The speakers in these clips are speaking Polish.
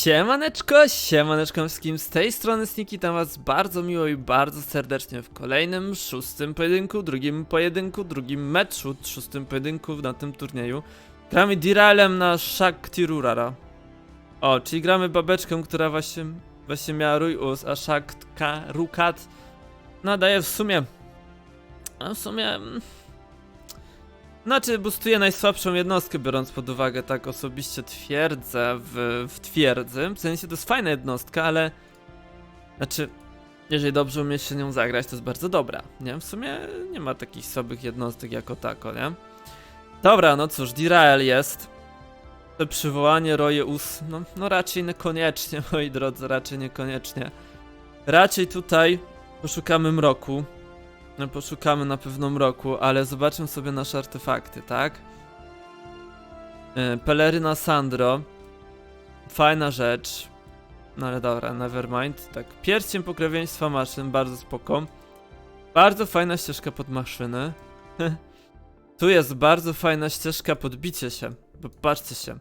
Siemaneczko, siemaneczko wszystkim, z tej strony Sniki, tam was bardzo miło i bardzo serdecznie w kolejnym, szóstym pojedynku, drugim pojedynku, drugim meczu, szóstym pojedynku na tym turnieju. Gramy Diralem na Shaktirurara. O, czyli gramy babeczką, która właśnie, właśnie miała rój us, a Shaktka Rukat nadaje w sumie, a w sumie... Znaczy, boostuje najsłabszą jednostkę, biorąc pod uwagę, tak osobiście twierdzę w, w twierdzy. W sensie to jest fajna jednostka, ale. Znaczy, jeżeli dobrze umie się nią zagrać, to jest bardzo dobra. Nie? W sumie nie ma takich słabych jednostek jako tako, nie? Dobra, no cóż, Dirael jest. To przywołanie Roje Us, no, no raczej niekoniecznie, moi drodzy, raczej niekoniecznie. Raczej tutaj poszukamy mroku. No, poszukamy na pewno mroku, ale zobaczmy sobie nasze artefakty, tak? Yy, Peleryna Sandro. Fajna rzecz. No ale dobra, nevermind. Tak, pierścień pokrewieństwa maszyn, bardzo spoko. Bardzo fajna ścieżka pod maszyny. tu jest bardzo fajna ścieżka pod się, bo patrzcie się.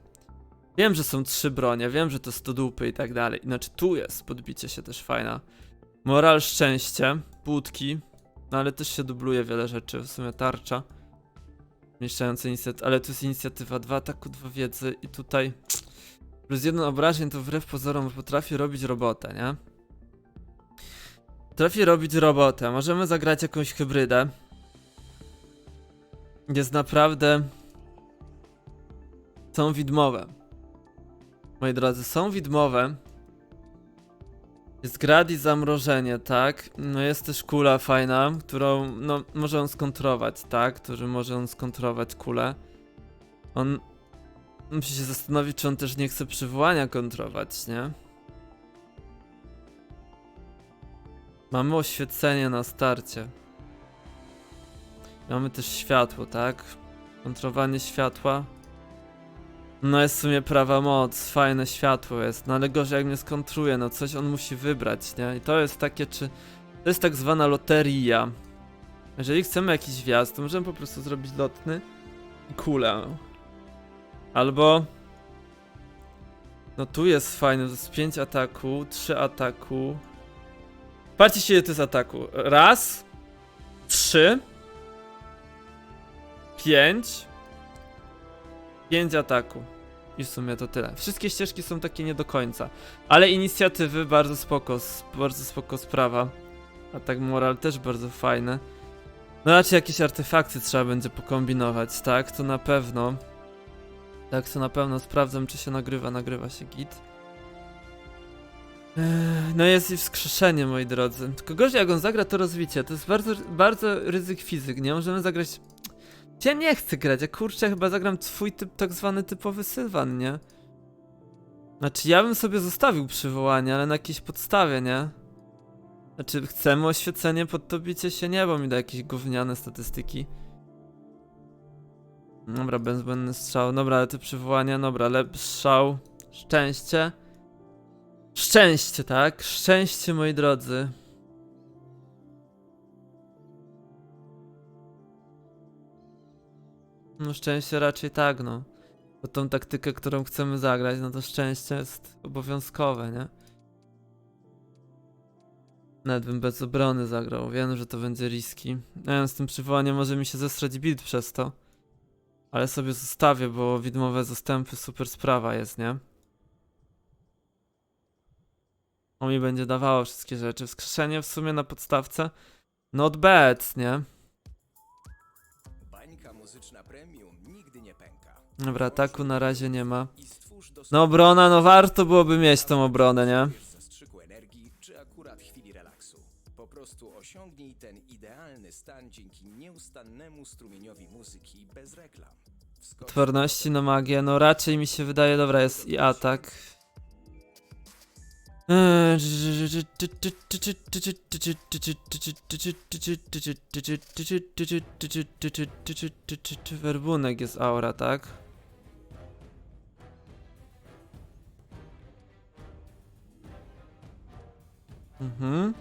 Wiem, że są trzy bronie, wiem, że to stodupy i tak dalej. Znaczy tu jest podbicie się też fajna. Moral szczęście, płótki, no ale też się dubluje wiele rzeczy, w sumie tarcza. Mieszczająca inicjatywę, ale tu jest inicjatywa 2 ataku, 2 wiedzy i tutaj plus jeden obrażeń to wbrew pozorom potrafi robić robotę, nie? Potrafi robić robotę, możemy zagrać jakąś hybrydę. Jest naprawdę... Są widmowe. Moi drodzy, są widmowe. Jest grad i zamrożenie, tak? No jest też kula fajna, którą, no, może on skontrować, tak? Który może on skontrować kulę. On musi się zastanowić, czy on też nie chce przywołania kontrować, nie? Mamy oświecenie na starcie. Mamy też światło, tak? Kontrowanie światła. No jest w sumie prawa moc, fajne światło jest, no ale gorzej jak mnie skontruje, no coś on musi wybrać, nie? I to jest takie, czy... To jest tak zwana loteria. Jeżeli chcemy jakiś wjazd, to możemy po prostu zrobić lotny i kulę. Albo... No tu jest fajne, to jest 5 ataku, 3 ataku. Patrzcie się, ile to jest ataku. Raz, trzy, pięć, 5 ataku. I w sumie to tyle. Wszystkie ścieżki są takie nie do końca. Ale inicjatywy bardzo spoko, bardzo spoko sprawa. Atak moral też bardzo fajny. No raczej jakieś artefakty trzeba będzie pokombinować, tak? To na pewno. Tak, to na pewno sprawdzam, czy się nagrywa. Nagrywa się git. No jest i wskrzeszenie, moi drodzy. Tylko gorzej jak on zagra to rozwicie. To jest bardzo, bardzo ryzyk fizyk, nie? Możemy zagrać ja nie chcę grać, ja kurczę chyba zagram twój typ, tak zwany typowy Sylwan, nie? Znaczy ja bym sobie zostawił przywołanie, ale na jakiejś podstawie, nie? Znaczy chcemy oświecenie pod to bicie się nie, bo mi da jakieś gówniane statystyki. Dobra, bezbłędny strzał, dobra, te przywołania, dobra, ale strzał, szczęście. Szczęście, tak? Szczęście, moi drodzy. No szczęście raczej tak, no. Bo tą taktykę, którą chcemy zagrać, no to szczęście jest obowiązkowe, nie? Nawet bym bez obrony zagrał, wiem, że to będzie riski. Nie wiem, z tym przywołaniem może mi się zestrać build przez to. Ale sobie zostawię, bo widmowe zastępy super sprawa jest, nie? On mi będzie dawało wszystkie rzeczy. Wskrzeszenie w sumie na podstawce. Not bad, nie? Dobra, ataku na razie nie ma. No obrona, no warto byłoby mieć tą obronę, nie? zastrzyku energii, czy akurat chwili relaksu. Po prostu osiągnij ten idealny stan dzięki nieustannemu strumieniowi muzyki bez reklam. Wskocz Odporności na magię, no raczej mi się wydaje, dobra, jest i atak. Werbunek jest aura, tak? Mhm.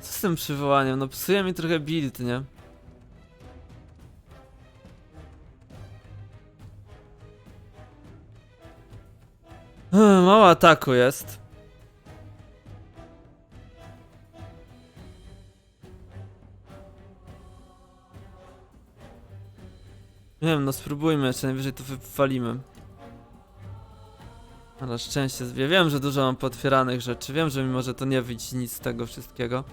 Co z tym przywołaniem, no psuje mi trochę build, nie? Hmm, Mało ataku jest. Nie wiem, no spróbujmy jeszcze, najwyżej to wypalimy. Ale szczęście, ja wiem, że dużo mam potwieranych rzeczy, wiem, że mi może to nie wyjść nic z tego wszystkiego.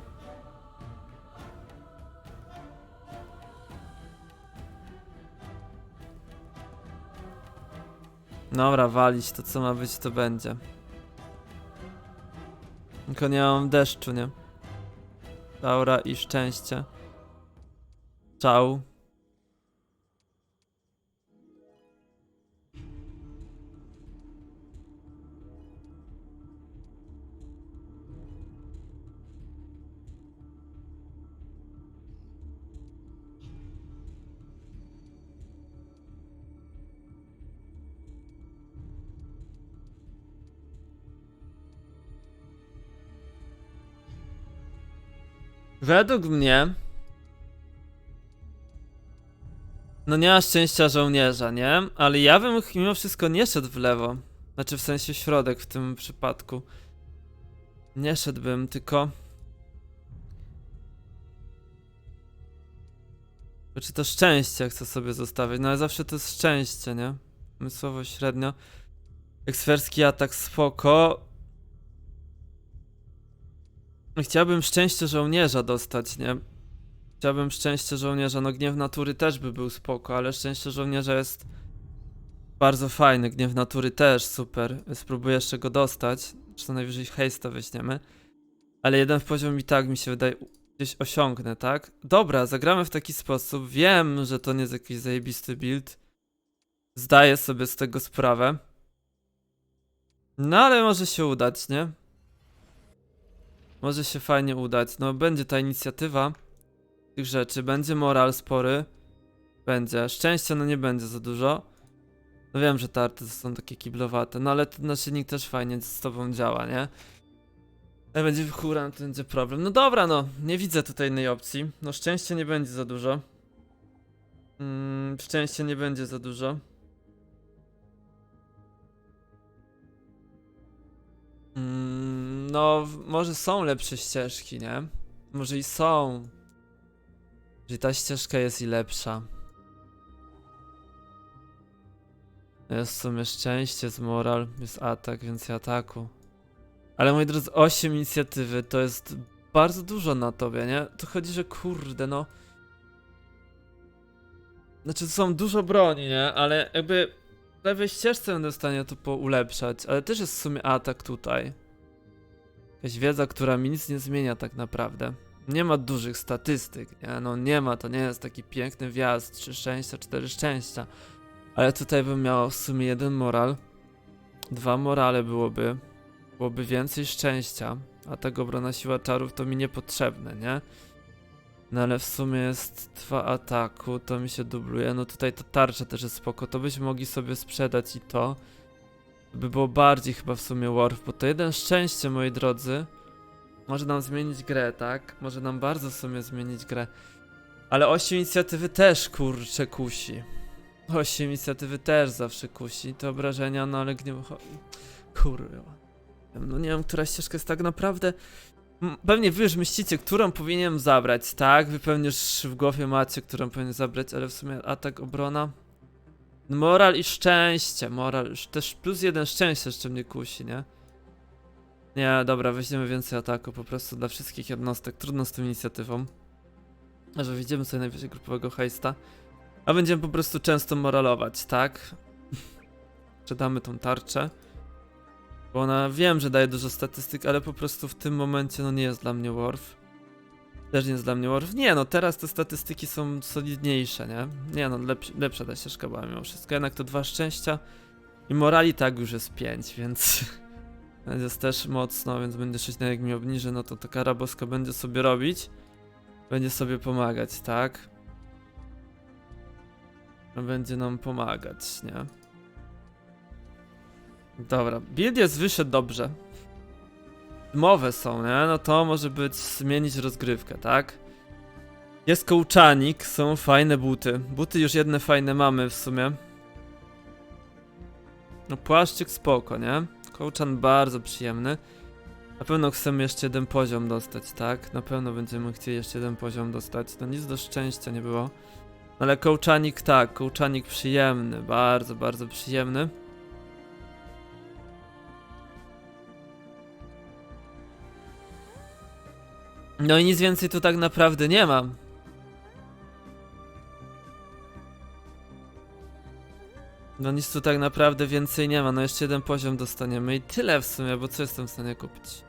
Dobra, walić to co ma być, to będzie. Tylko nie mam deszczu, nie? Aura i szczęście. Czał. Według mnie. No nie ma szczęścia żołnierza, nie? Ale ja bym mimo wszystko nie szedł w lewo. Znaczy w sensie środek w tym przypadku. Nie szedłbym, tylko. Czy to szczęście chcę sobie zostawić? No ale zawsze to jest szczęście, nie? Umysłowo średnio. Ekspercki atak spoko. Chciałbym szczęście żołnierza dostać, nie? Chciałbym szczęście żołnierza. No gniew natury też by był spoko, ale szczęście żołnierza jest bardzo fajny. Gniew natury też super. Spróbuję jeszcze go dostać. Czy to najwyżej hejsta weźmiemy. Ale jeden w poziom i tak mi się wydaje gdzieś osiągnę, tak? Dobra, zagramy w taki sposób. Wiem, że to nie jest jakiś zajebisty build. Zdaję sobie z tego sprawę. No ale może się udać, nie? Może się fajnie udać. No, będzie ta inicjatywa tych rzeczy. Będzie moral spory. Będzie. Szczęścia, no nie będzie za dużo. No wiem, że te arty są takie kiblowate, no ale ten naszyjnik też fajnie z tobą działa, nie? Jak będzie wchóran, to będzie problem. No dobra, no. Nie widzę tutaj innej opcji. No szczęście nie będzie za dużo. Mm, szczęście nie będzie za dużo. Mm, no, może są lepsze ścieżki, nie? Może i są. Że ta ścieżka jest i lepsza. Jest w sumie szczęście, jest moral, jest atak, więcej ataku. Ale moi drodzy, 8 inicjatywy to jest bardzo dużo na tobie, nie? To chodzi, że kurde, no. Znaczy, to są dużo broni, nie? Ale jakby lewej ścieżce będę w stanie to poulepszać, ale też jest w sumie atak tutaj. Jakaś wiedza, która mi nic nie zmienia tak naprawdę. Nie ma dużych statystyk, nie? No nie ma, to nie jest taki piękny wjazd, 3 szczęścia, 4 szczęścia. Ale tutaj bym miał w sumie jeden moral. Dwa morale byłoby. Byłoby więcej szczęścia. A tego obrona siła czarów to mi niepotrzebne, nie? No ale w sumie jest dwa ataku, to mi się dubluje. No tutaj to tarcza też jest spoko. To byśmy mogli sobie sprzedać i to. By było bardziej chyba w sumie worth, bo to jeden szczęście, moi drodzy. Może nam zmienić grę, tak? Może nam bardzo w sumie zmienić grę. Ale osiem inicjatywy też kurczę kusi. Osiem inicjatywy też zawsze kusi. Te obrażenia, no ale gniew... Kurwa. No nie wiem, która ścieżka jest tak naprawdę... Pewnie wy już myślicie, którą powinienem zabrać, tak? Wy pewnie już w głowie macie, którą powinien zabrać, ale w sumie atak, obrona... No, Moral i szczęście, moral, już też plus jeden szczęście jeszcze mnie kusi, nie? Nie, dobra, weźmiemy więcej ataku po prostu dla wszystkich jednostek, trudno z tą inicjatywą. A że widzimy sobie najwyżej grupowego hejsta. A będziemy po prostu często moralować, tak? Sprzedamy tą tarczę. Bo ona wiem, że daje dużo statystyk, ale po prostu w tym momencie no nie jest dla mnie worth. Też nie jest dla mnie worth. Nie no, teraz te statystyki są solidniejsze, nie? Nie no, lepsz, lepsza ta ścieżka była mimo wszystko. Jednak to dwa szczęścia. I morali tak już jest pięć, więc... jest też mocno, więc będzie 6 na jak mi obniży, no to taka raboska będzie sobie robić. Będzie sobie pomagać, tak? Będzie nam pomagać, nie? Dobra, build jest wyszedł dobrze. mowe są, nie? No to może być zmienić rozgrywkę, tak? Jest kołczanik, są fajne buty. Buty już jedne fajne mamy w sumie. No płaszczyk spoko, nie? Kołczan bardzo przyjemny. Na pewno chcemy jeszcze jeden poziom dostać, tak? Na pewno będziemy chcieli jeszcze jeden poziom dostać. No nic do szczęścia nie było. Ale kołczanik tak, kołczanik przyjemny, bardzo, bardzo przyjemny. No i nic więcej tu tak naprawdę nie mam. No nic tu tak naprawdę więcej nie ma, no jeszcze jeden poziom dostaniemy i tyle w sumie, bo co jestem w stanie kupić?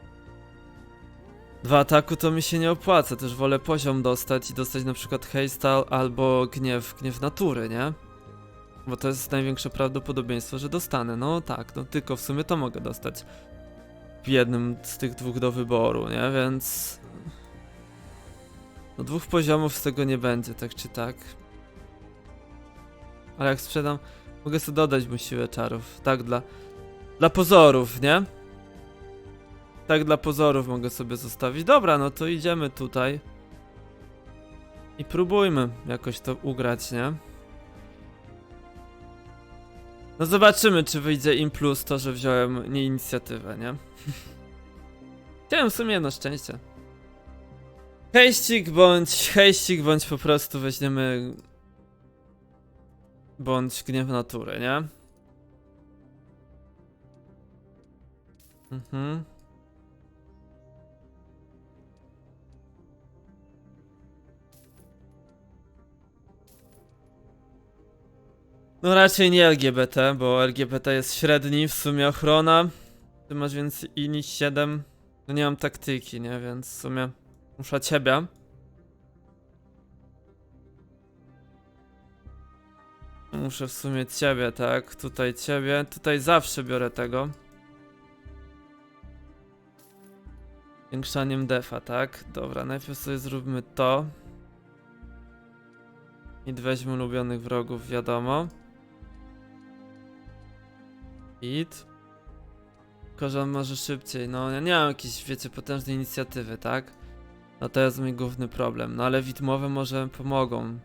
Dwa ataku to mi się nie opłaca, też wolę poziom dostać i dostać na przykład albo gniew, gniew natury, nie? Bo to jest największe prawdopodobieństwo, że dostanę, no tak, no tylko w sumie to mogę dostać w jednym z tych dwóch do wyboru, nie? Więc... No dwóch poziomów z tego nie będzie, tak czy tak. Ale jak sprzedam, mogę sobie dodać mu siłę czarów, tak dla... Dla pozorów, nie? Tak dla pozorów mogę sobie zostawić. Dobra, no to idziemy tutaj. I próbujmy jakoś to ugrać, nie? No zobaczymy, czy wyjdzie im plus to, że wziąłem nie inicjatywę, nie? Chciałem w sumie jedno szczęście. Hejścik bądź hejścik, bądź po prostu weźmiemy... Bądź gniew natury, nie? Mhm. No raczej nie LGBT, bo LGBT jest średni, w sumie ochrona. Ty masz więc INI 7. No nie mam taktyki, nie? Więc w sumie muszę ciebie. Muszę w sumie ciebie, tak? Tutaj ciebie. Tutaj zawsze biorę tego. Zwiększaniem defa, tak? Dobra, najpierw sobie zróbmy to. I weźmy ulubionych wrogów, wiadomo. Hit. Tylko, że on może szybciej. No, ja nie mam jakiejś, wiecie, potężnej inicjatywy, tak? No to jest mój główny problem. No ale widmowe może pomogą.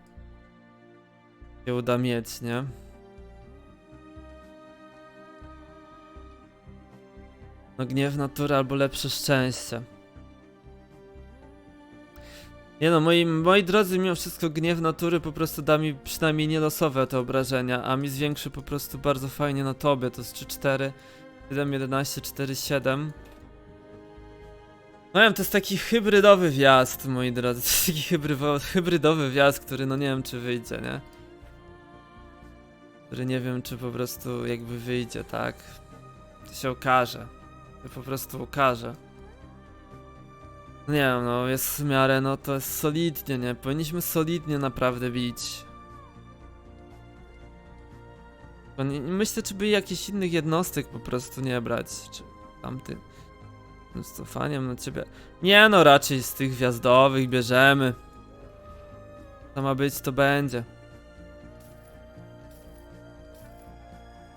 Się uda mieć, nie? No gniew natury albo lepsze szczęście. Nie no, moi, moi drodzy, mimo wszystko gniew natury po prostu da mi przynajmniej nielosowe te obrażenia, a mi zwiększy po prostu bardzo fajnie na tobie, to jest 3-4, 7, 11, 4, 7. No wiem, to jest taki hybrydowy wjazd, moi drodzy, to jest taki hybrydowy wjazd, który no nie wiem czy wyjdzie, nie? Który nie wiem czy po prostu jakby wyjdzie, tak? To się okaże. To po prostu okaże. Nie wiem, no jest w miarę, no to jest solidnie, nie? Powinniśmy solidnie naprawdę bić. Myślę, czy by jakichś innych jednostek po prostu nie brać, czy tamty. Z cofaniem na ciebie. Nie no, raczej z tych gwiazdowych bierzemy. To ma być, to będzie.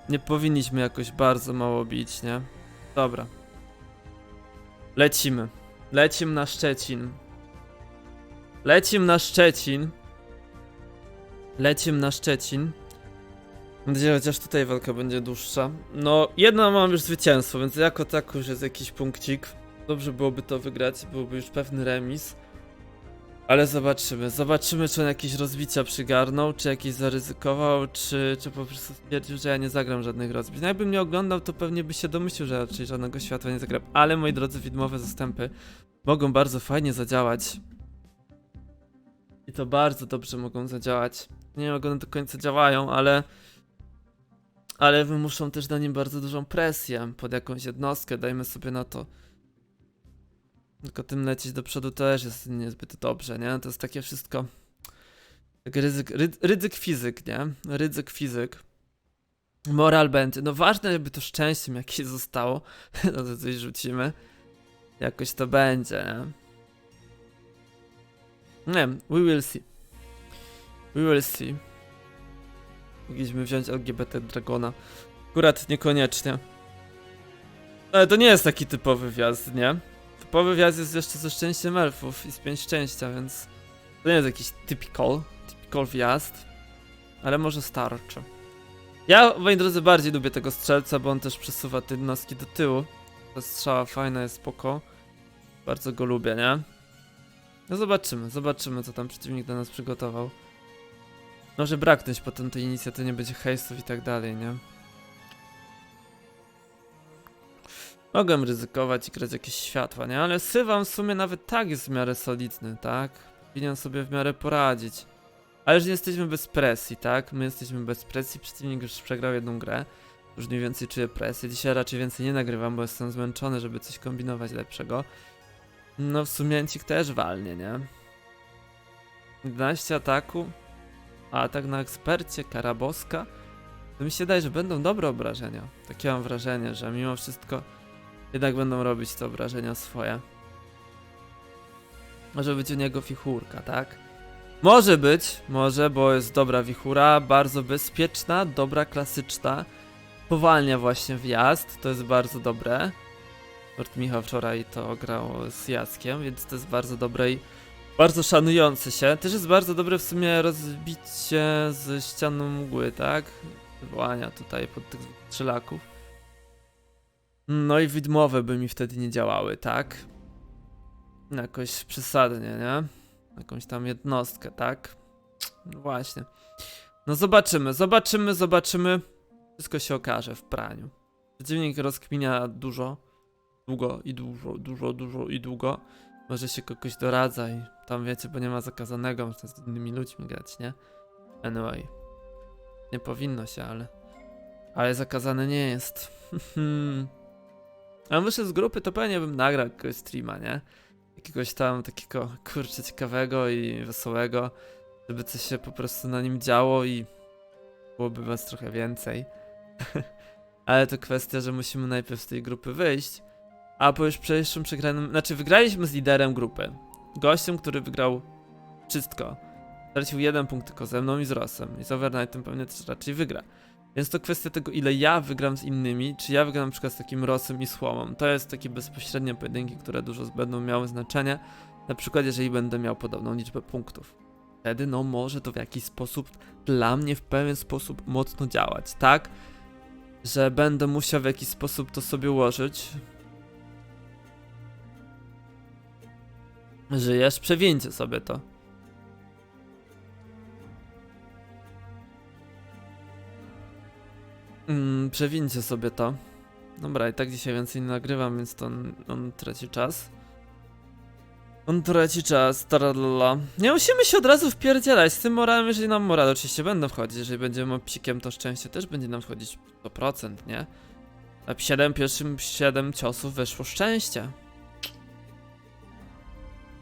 Nie powinniśmy jakoś bardzo mało bić, nie? Dobra. Lecimy. Lecim na Szczecin. Lecim na Szczecin. Lecim na Szczecin. Mam nadzieję, chociaż tutaj walka będzie dłuższa. No, jedno mam już zwycięstwo, więc jako tak już jest jakiś punkcik. Dobrze byłoby to wygrać, byłby już pewny remis. Ale zobaczymy. Zobaczymy, czy on jakieś rozbicia przygarnął, czy jakieś zaryzykował, czy, czy po prostu stwierdził, że ja nie zagram żadnych rozbić. No jakby mnie oglądał, to pewnie by się domyślił, że raczej żadnego światła nie zagram. Ale moi drodzy, widmowe zastępy mogą bardzo fajnie zadziałać. I to bardzo dobrze mogą zadziałać. Nie wiem, jak one do końca działają, ale... Ale wymuszą też na nim bardzo dużą presję pod jakąś jednostkę, dajmy sobie na to. Tylko tym lecieć do przodu też jest niezbyt dobrze, nie? To jest takie wszystko. Ryzyk, ry, ryzyk fizyk, nie? Ryzyk fizyk. Moral będzie. No ważne, żeby to szczęściem jakieś zostało. No to coś rzucimy. Jakoś to będzie, nie? Nie wiem, we will see. We will see. Mogliśmy wziąć LGBT Dragona. Akurat niekoniecznie. Ale to nie jest taki typowy wjazd, nie? Typowy wjazd jest jeszcze ze szczęściem elfów i z pięć szczęścia, więc to nie jest jakiś typical, typical wjazd, ale może starczy. Ja, moi drodzy, bardziej lubię tego strzelca, bo on też przesuwa te jednostki do tyłu. Ta strzała fajna, jest spoko. Bardzo go lubię, nie? No zobaczymy, zobaczymy co tam przeciwnik do nas przygotował. Może braknąć potem tej inicjatywy, nie będzie hejstów i tak dalej, nie? Mogłem ryzykować i grać jakieś światła, nie? Ale Sywan w sumie nawet tak jest w miarę solidny, tak? Powinien sobie w miarę poradzić. Ale już nie jesteśmy bez presji, tak? My jesteśmy bez presji, przeciwnik już przegrał jedną grę. Już mniej więcej czuję presję. Dzisiaj raczej więcej nie nagrywam, bo jestem zmęczony, żeby coś kombinować lepszego. No w sumie też walnie, nie? 11 ataku, a atak na ekspercie, karaboska. To mi się daje, że będą dobre obrażenia. Takie mam wrażenie, że mimo wszystko jednak będą robić te obrażenia swoje. Może być u niego wichurka, tak? Może być, może, bo jest dobra wichura, bardzo bezpieczna, dobra, klasyczna. Powalnia właśnie wjazd, to jest bardzo dobre. Lord Michał wczoraj to grał z Jackiem, więc to jest bardzo dobre i bardzo szanujące się. Też jest bardzo dobre w sumie rozbicie ze ścianą mgły, tak? Wywołania tutaj pod tych strzelaków. No i widmowe by mi wtedy nie działały, tak? Jakoś przesadnie, nie? Jakąś tam jednostkę, tak? No właśnie. No zobaczymy, zobaczymy, zobaczymy. Wszystko się okaże w praniu. Przeciwnik rozkminia dużo, długo i dużo, dużo, dużo i długo. Może się kogoś doradza i tam wiecie, bo nie ma zakazanego, można z innymi ludźmi grać, nie? Anyway. Nie powinno się, ale... Ale zakazane nie jest. A wyszedł z grupy, to pewnie bym nagrał jakiegoś streama, nie? Jakiegoś tam takiego, kurczę, ciekawego i wesołego, żeby coś się po prostu na nim działo i byłoby was trochę więcej. Ale to kwestia, że musimy najpierw z tej grupy wyjść, a po już przejściu przegranym, znaczy wygraliśmy z liderem grupy. Gościem, który wygrał wszystko. Stracił jeden punkt tylko ze mną i z Rossem. I z Overnightem pewnie też raczej wygra. Więc to kwestia tego, ile ja wygram z innymi, czy ja wygram na przykład z takim Rossem i Słomą. To jest takie bezpośrednie pojedynki, które dużo będą miały znaczenie. Na przykład, jeżeli będę miał podobną liczbę punktów. Wtedy, no, może to w jakiś sposób dla mnie w pewien sposób mocno działać, tak? Że będę musiał w jakiś sposób to sobie ułożyć. Żyjesz? Przewieńcie sobie to. Mm, przewincie sobie to. Dobra, i tak dzisiaj więcej nie nagrywam, więc to on, on traci czas. On traci czas, taralala. Nie musimy się od razu wpierdzielać z tym moralem, jeżeli nam moral oczywiście będą wchodzić. Jeżeli będziemy psikiem, to szczęście też będzie nam wchodzić 100%, nie? A 7 pierwszym 7 ciosów weszło szczęście.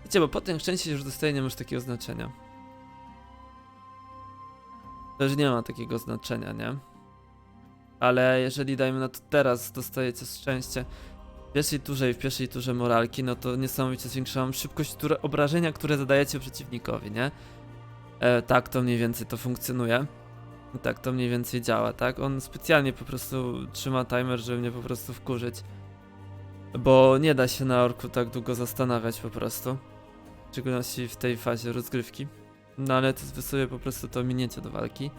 Wiecie, bo potem szczęście już dostaje nie masz takiego znaczenia. Już nie ma takiego znaczenia, nie? Ale jeżeli dajmy na to teraz dostajecie szczęście w pierwszej turze i w pierwszej turze moralki, no to niesamowicie zwiększałam szybkość obrażenia, które zadajecie przeciwnikowi, nie? E, tak to mniej więcej to funkcjonuje. Tak to mniej więcej działa, tak? On specjalnie po prostu trzyma timer, żeby mnie po prostu wkurzyć. Bo nie da się na orku tak długo zastanawiać po prostu. W szczególności w tej fazie rozgrywki. No ale to sobie po prostu to miniecie do walki.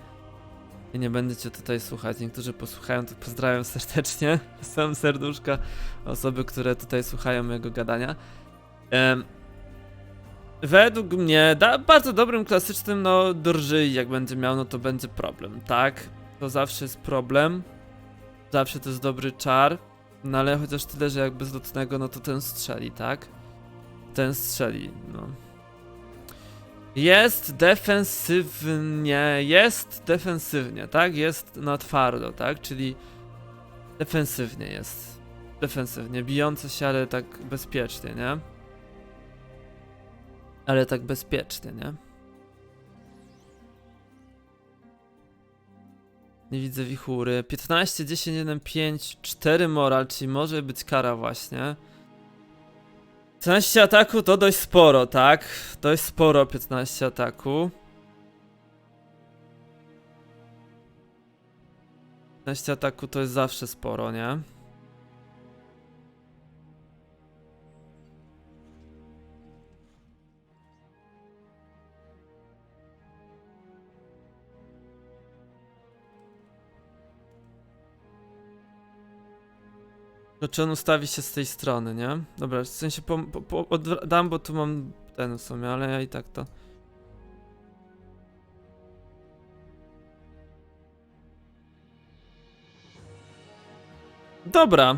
I nie będziecie tutaj słuchać. Niektórzy posłuchają, to pozdrawiam serdecznie. Sam serduszka osoby, które tutaj słuchają mojego gadania. Em, według mnie, da, bardzo dobrym, klasycznym, no, drżyj jak będzie miał, no to będzie problem, tak? To zawsze jest problem. Zawsze to jest dobry czar. No ale chociaż tyle, że jak bezlotnego, no to ten strzeli, tak? Ten strzeli, no. Jest defensywnie, jest defensywnie, tak? Jest na twardo, tak? Czyli defensywnie jest. Defensywnie, bijące się, ale tak bezpiecznie, nie? Ale tak bezpiecznie, nie? Nie widzę wichury. 15, 10, 1, 5, 4 moral, czyli może być kara właśnie. 15 ataku to dość sporo, tak? Dość sporo 15 ataku. 15 ataku to jest zawsze sporo, nie? Czy on ustawi się z tej strony, nie? Dobra, w sensie po, po, po, odwra- dam, bo tu mam ten w sumie, ale ja i tak to... Dobra.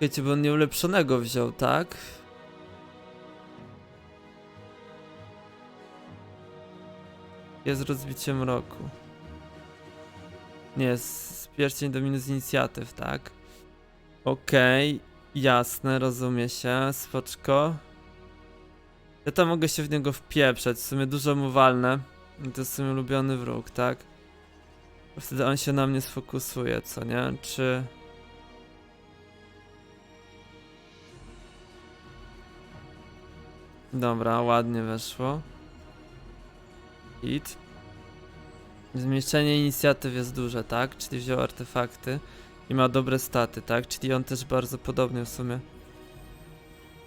Wiecie, bo on nieulepszonego wziął, tak? Jest rozbicie mroku. Nie, z pierścień do minus inicjatyw, tak? Okej, jasne, rozumie się, spoczko. Ja tam mogę się w niego wpieprzeć, w sumie dużo mu walnę. To jest w sumie ulubiony wróg, tak? Bo Wtedy on się na mnie sfokusuje, co nie? Czy... Dobra, ładnie weszło. Hit. Zmniejszenie inicjatyw jest duże, tak? Czyli wziął artefakty i ma dobre staty, tak? Czyli on też bardzo podobnie w sumie.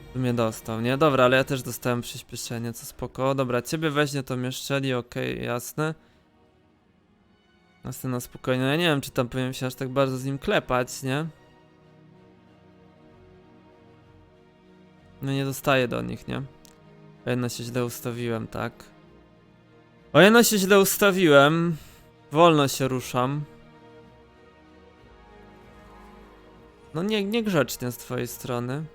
W sumie dostał, nie? Dobra, ale ja też dostałem przyspieszenie, co spoko. Dobra, ciebie weźmie to mieszczeli, okej, jasne. Następna spokojnie. No Ja nie wiem, czy tam powinien się aż tak bardzo z nim klepać, nie? No nie dostaję do nich, nie? Jedno się źle ustawiłem, tak? O jedno się źle ustawiłem. Wolno się ruszam. No nie, niegrzecznie z twojej strony.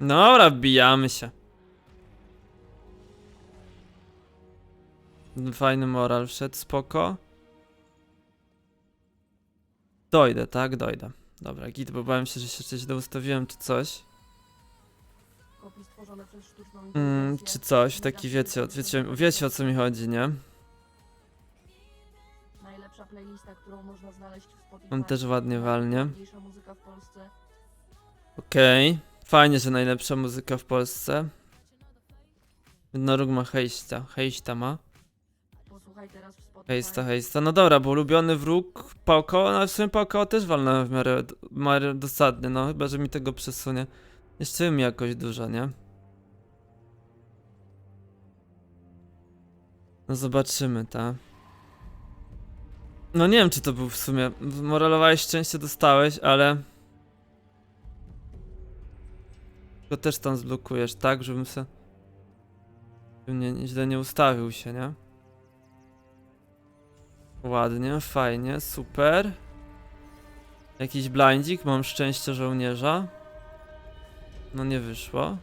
Dobra, wbijamy się. Fajny moral wszedł, spoko. Dojdę, tak? Dojdę. Dobra, git, bo bałem się, że się źle ustawiłem czy coś. Mm, czy coś, taki wiecie, wiecie, wiecie o co mi chodzi, nie? Najlepsza playlista, którą można znaleźć w Spotify. On też ładnie walnie. Okej. Fajnie, że najlepsza muzyka w Polsce. Jednoruk ma hejsta. Hejsta ma. Posłuchaj teraz w Spotify. Hejsta, hejsta. No dobra, bo ulubiony wróg Pałko, no w sumie Pałko też walnąłem w miarę, w miarę dosadnie, no chyba, że mi tego przesunie. Jeszcze mi jakoś dużo, nie? No zobaczymy, ta. No nie wiem, czy to był w sumie. Moralowałeś szczęście, dostałeś, ale. Go też tam zblokujesz, tak, żebym se. Żebym nie, źle nie ustawił się, nie? Ładnie, fajnie, super. Jakiś blindzik, mam szczęście żołnierza. No nie wyszło.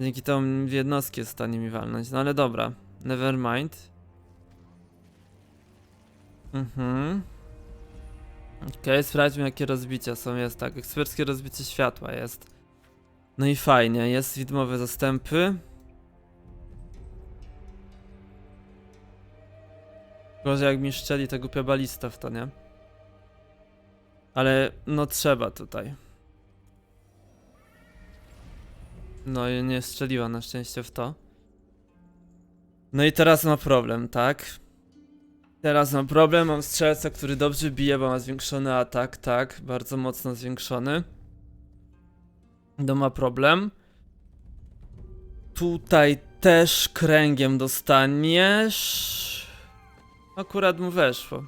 Dzięki temu w jednostki jest w stanie mi walnąć, no ale dobra. Never mind. Mhm. Okej, sprawdźmy jakie rozbicia są, jest tak, eksperckie rozbicie światła jest. No i fajnie, jest widmowe zastępy. Gorzej jak mi szczeli ta głupia balista w to, nie? Ale no trzeba tutaj. No i nie strzeliła na szczęście w to. No i teraz ma problem, tak? Teraz mam problem, mam strzelca, który dobrze bije, bo ma zwiększony atak, tak? Bardzo mocno zwiększony. No ma problem. Tutaj też kręgiem dostaniesz. Akurat mu weszło.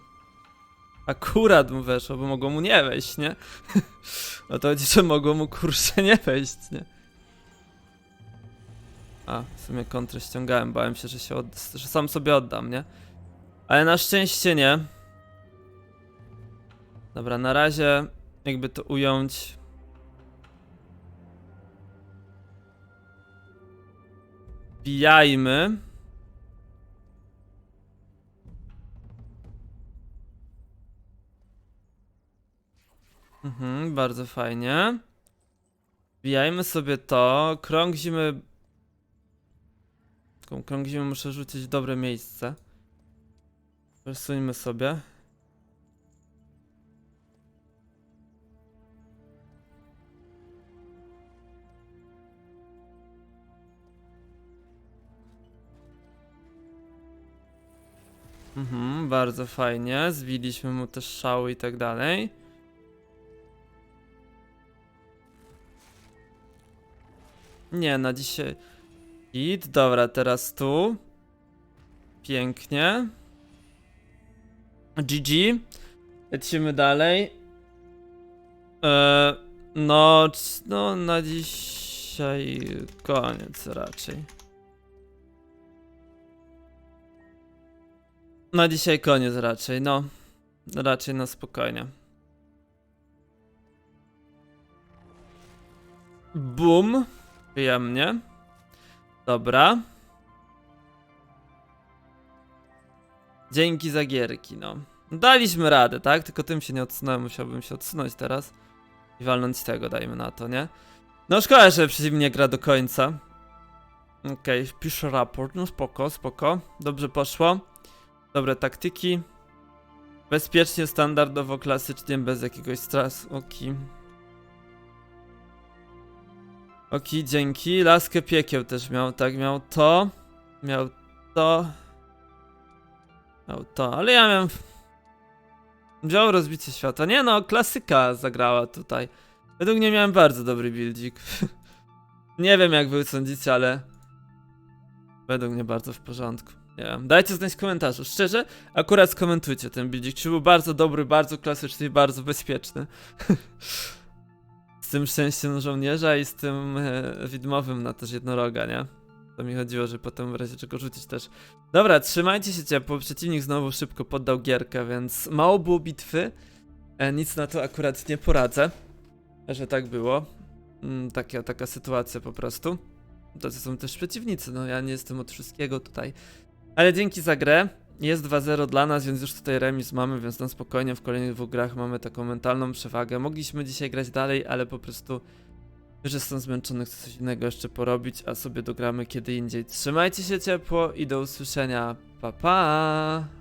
Akurat mu weszło, bo mogło mu nie wejść, nie? No to chodzi, że mogło mu kurczę nie wejść, nie? A, w sumie kontrę ściągałem, bałem się, że się od... że sam sobie oddam, nie? Ale na szczęście nie. Dobra, na razie jakby to ująć. Bijajmy. Mhm, bardzo fajnie. Wbijajmy sobie to. Krąg zimy... Krąg zimy muszę rzucić w dobre miejsce. Przesuńmy sobie. Mhm, bardzo fajnie. Zbiliśmy mu też szały i tak dalej. Nie, na dzisiaj. Hit, dobra, teraz tu. Pięknie. GG. Lecimy dalej. Eee, no, no, na dzisiaj koniec raczej. Na dzisiaj koniec raczej, no. Raczej na spokojnie. Bum. Przyjemnie. Dobra. Dzięki za gierki, no. Daliśmy radę, tak? Tylko tym się nie odsunąłem, musiałbym się odsunąć teraz. I walnąć tego, dajmy na to, nie? No szkoda, że przeciwnie gra do końca. Okej, piszę raport, no spoko, spoko. Dobrze poszło. Dobre taktyki. Bezpiecznie, standardowo, klasycznie, bez jakiegoś stresu. Oki. Oki, dzięki. Laskę piekieł też miał, tak, miał to. Miał to. Miał to, ale ja miałem... Wziął rozbicie świata. Nie no, klasyka zagrała tutaj. Według mnie miałem bardzo dobry buildzik. Nie wiem jak wy sądzicie, ale... Według mnie bardzo w porządku. Nie wiem. Dajcie znać w komentarzu. Szczerze, akurat skomentujcie ten buildzik. Czy był bardzo dobry, bardzo klasyczny i bardzo bezpieczny. tym szczęściem żołnierza i z tym e, widmowym na też jednoroga, nie? To mi chodziło, że potem w razie czego rzucić też. Dobra, trzymajcie się ciepło. Przeciwnik znowu szybko poddał gierkę, więc mało było bitwy. E, nic na to akurat nie poradzę, że tak było. Mm, taka, taka sytuacja po prostu. To są też przeciwnicy, no ja nie jestem od wszystkiego tutaj. Ale dzięki za grę. Jest 2-0 dla nas, więc już tutaj remis mamy, więc na spokojnie w kolejnych dwóch grach mamy taką mentalną przewagę. Mogliśmy dzisiaj grać dalej, ale po prostu już jestem zmęczony, chcę coś innego jeszcze porobić, a sobie dogramy kiedy indziej. Trzymajcie się ciepło i do usłyszenia. Pa pa!